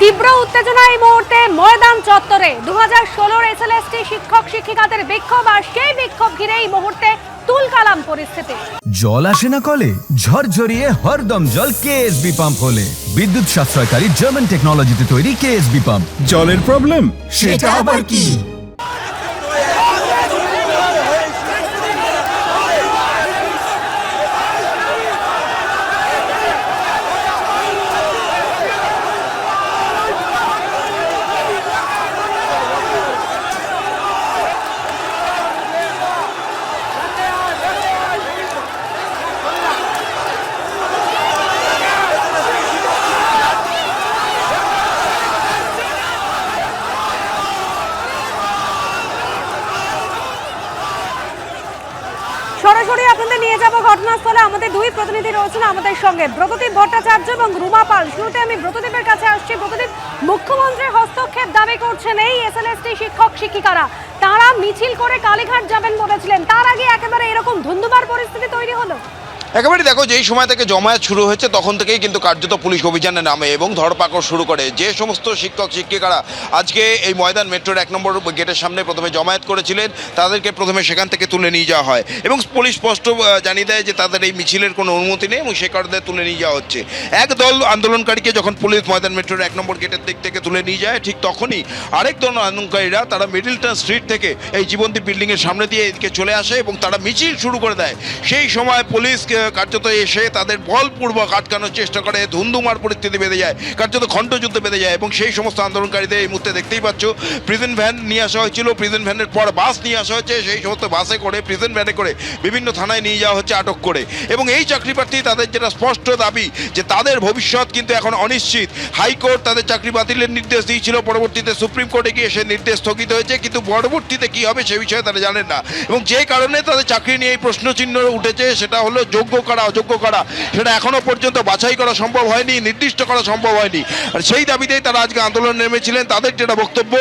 তীব্র উত্তেজনা এই মুহূর্তে ময়দান চত্বরে। দু হাজার ষোলোর এসএলএসটি শিক্ষক শিক্ষিকাদের বিক্ষোভ আর সেই বিক্ষোভ ঘিরে এই মুহূর্তে তুলকালাম পরিস্থিতি। জল আসে না কলে ঝরঝরিয়ে হরদম জল কেএসবি পাম্প হলে। বিদ্যুৎ সাশ্রয়কারী জার্মান টেকনোলজিতে তৈরি কেএসবি পাম্প জলের প্রবলেম সেটা আবার কি? আপনাদের নিয়ে যাব ঘটনাস্থলে। আমাদের দুই প্রতিনিধি রয়েছেন আমাদের সঙ্গে। ব্রতদীপ ভট্টাচার্য এবং রুমা পাল। শুরুতে আমি ব্রতদীপের কাছে আসছি। ব্রতদীপ, মুখ্যমন্ত্রীর হস্তক্ষেপ দাবি করছেন এই এসএলএসটি শিক্ষক, শিক্ষিকারা। তারা মিছিল করে কালীঘাট যাবেন বলেছিলেন। তার আগে একেবারে এরকম ধুন্ধুমার পরিস্থিতি তৈরি হলো। একেবারে দেখো যেই সময় থেকে জমায়েত শুরু হয়েছে তখন থেকেই কিন্তু কার্যত পুলিশ অভিযানে নামে এবং ধরপাকড় শুরু করে। যে সমস্ত শিক্ষক শিক্ষিকারা আজকে এই ময়দান মেট্রোর এক নম্বর গেটের সামনে প্রথমে জমায়েত করেছিলেন তাদেরকে প্রথমে সেখান থেকে তুলে নিয়ে যাওয়া হয় এবং পুলিশ স্পষ্ট জানিয়ে দেয় যে তাদের এই মিছিলের কোনো অনুমতি নেই এবং সে কারণে তুলে নিয়ে যাওয়া হচ্ছে। এক দল আন্দোলনকারীকে যখন পুলিশ ময়দান মেট্রোর এক নম্বর গেটের দিক থেকে তুলে নিয়ে যায় ঠিক তখনই আরেক দল আন্দোলনকারীরা তারা মিডিলটন স্ট্রিট থেকে এই জীবন্তী বিল্ডিংয়ের সামনে দিয়ে এদিকে চলে আসে এবং তারা মিছিল শুরু করে দেয়। সেই সময় পুলিশ আহ, কার্যত এসে তাদের বলপূর্বক আটকানোর চেষ্টা করে, ধুন্ধুমার পরিস্থিতি বেঁধে যায়, কার্যত খণ্ডযুদ্ধ বেঁধে যায় এবং সেই সমস্ত আন্দোলনকারীদের এই মুহূর্তে দেখতেই পাচ্ছ প্রিজন ভ্যান নিয়ে আসা হয়েছিল প্রিজন ভ্যানের পর বাস নিয়ে আসা হয়েছে, সেই সমস্ত বাসে করে প্রিজন ভ্যানে করে বিভিন্ন থানায় নিয়ে যাওয়া হচ্ছে আটক করে। এবং এই চাকরি প্রার্থী তাদের যেটা স্পষ্ট দাবি, যে তাদের ভবিষ্যৎ কিন্তু এখন অনিশ্চিত। হাইকোর্ট তাদের চাকরি বাতিলের নির্দেশ দিয়েছিল, পরবর্তীতে সুপ্রিম কোর্টে গিয়ে সে নির্দেশ স্থগিত হয়েছে, কিন্তু পরবর্তীতে কি হবে সে বিষয়ে তারা জানেন না। এবং যে কারণে তাদের চাকরি নিয়ে এই প্রশ্নচিহ্ন উঠেছে, সেটা হলো যোগ্য করা, অযোগ্য করা, সেটা এখনও পর্যন্ত বাছাই করা সম্ভব হয়নি, নির্দিষ্ট করা সম্ভব হয়নি। আর সেই দাবিতেই তারা আজকে আন্দোলন নেমেছিলেন। তাদের যেটা বক্তব্য,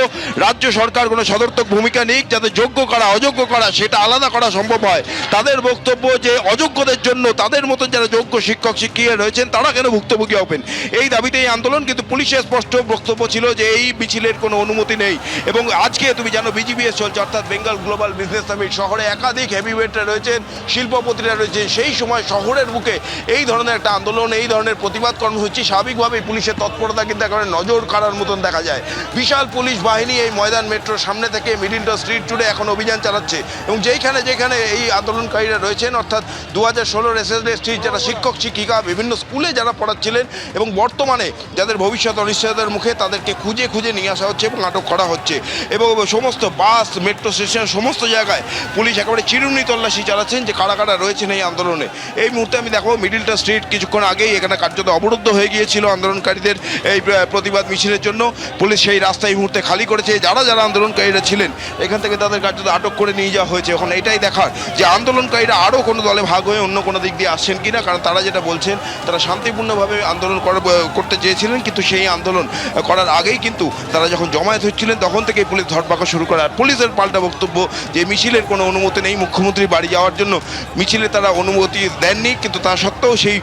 রাজ্য সরকার কোনো সদর্থক ভূমিকা নিক, যাতে যোগ্য করা, অযোগ্য করা, সেটা আলাদা করা সম্ভব হয়। তাদের বক্তব্য যে অযোগ্যদের জন্য, তাদের মতো যারা যোগ্য শিক্ষক, শিক্ষিকা রয়েছেন, তারা কেন ভুক্তভোগী হবেন? এই দাবিতে এই আন্দোলন কিন্তু পুলিশের স্পষ্ট বক্তব্য ছিল যে এই মিছিলের কোনো অনুমতি নেই। এবং আজকে তুমি জানো বিজিবিএস চলছে অর্থাৎ বেঙ্গল গ্লোবাল বিজনেস সামিট শহরে একাধিক হেভিওয়েটরা রয়েছেন, শিল্পপতিরা রয়েছেন। সেই সময় শহরের বুকে। এই ধরনের একটা আন্দোলন, এই ধরনের প্রতিবাদ কর্মসূচি স্বাভাবিকভাবেই পুলিশের তৎপরতা কিন্তু একেবারে নজর কাড়ার মতন দেখা যায়। বিশাল পুলিশ বাহিনী এই ময়দান মেট্রোর সামনে থেকে মিডিলটা স্ট্রিট জুড়ে এখন অভিযান চালাচ্ছে এবং যেইখানে যেখানে এই আন্দোলনকারীরা রয়েছেন, অর্থাৎ দু হাজার ষোলোর এসএসডিএসটির যারা শিক্ষক, শিক্ষিকা, বিভিন্ন স্কুলে যারা পড়াচ্ছিলেন এবং বর্তমানে যাদের ভবিষ্যৎ অনিশ্চয়তার মুখে তাদেরকে খুঁজে খুঁজে নিয়ে আসা হচ্ছে এবং আটক করা হচ্ছে। এবং সমস্ত বাস, মেট্রো স্টেশন, সমস্ত জায়গায় পুলিশ একেবারে চিরুনি তল্লাশি চালাচ্ছেন যে কারা কারা রয়েছেন এই আন্দোলনে। এই মুহূর্তে আমি দেখো মিডিলটা স্ট্রিট কিছুক্ষণ আগেই এখানে কার্যত অবরুদ্ধ হয়ে গিয়েছিল আন্দোলনকারীদের এই প্রতিবাদ মিছিলের জন্য। পুলিশ সেই রাস্তা এই মুহূর্তে খালি করেছে। যারা যারা আন্দোলনকারীরা ছিলেন, এখান থেকে তাদের কার্যত আটক করে নিয়ে যাওয়া হয়েছে। এখন এটাই দেখার যে আন্দোলনকারীরা আরও কোনো দলে ভাগ হয়ে অন্য কোনো দিক দিয়ে আসছেন কিনা, কারণ তারা যেটা বলছেন, তারা শান্তিপূর্ণভাবে আন্দোলন করা- করতে চেয়েছিলেন, কিন্তু সেই আন্দোলন করার আগেই কিন্তু তারা যখন জমায়েত হচ্ছিলেন, তখন থেকেই পুলিশ ধরপাকড় শুরু করে। আর পুলিশের পাল্টা বক্তব্য, যে মিছিলের কোনো অনুমতি নেই মুখ্যমন্ত্রীর বাড়ি যাওয়ার জন্য, মিছিলে তারা অনুমতি দেননি কিন্তু তা সত্ত্বেও সেই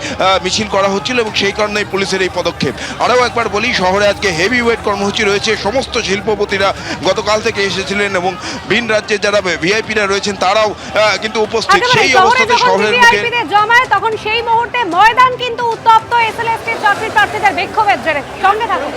মিছিল করা হচ্ছিল এবং সেই কারণেই পুলিশের এই পদক্ষেপ। আরও একবার বলি শহরে আজকে হেভি ওয়েট কর্মসূচি রয়েছে। সমস্ত শিল্পপতিরা গতকাল থেকে এসেছিলেন এবং ভিন রাজ্যের যারা ভিআইপিরা রয়েছেন তারাও কিন্তু উপস্থিত। সেই শহরে অবস্থাতে শহরের মুখে জমায় তখন সেই মুহূর্তে ময়দান কিন্তু উত্তপ্ত প্রার্থীদের বিক্ষোভের জেরে। সঙ্গে থাকুন।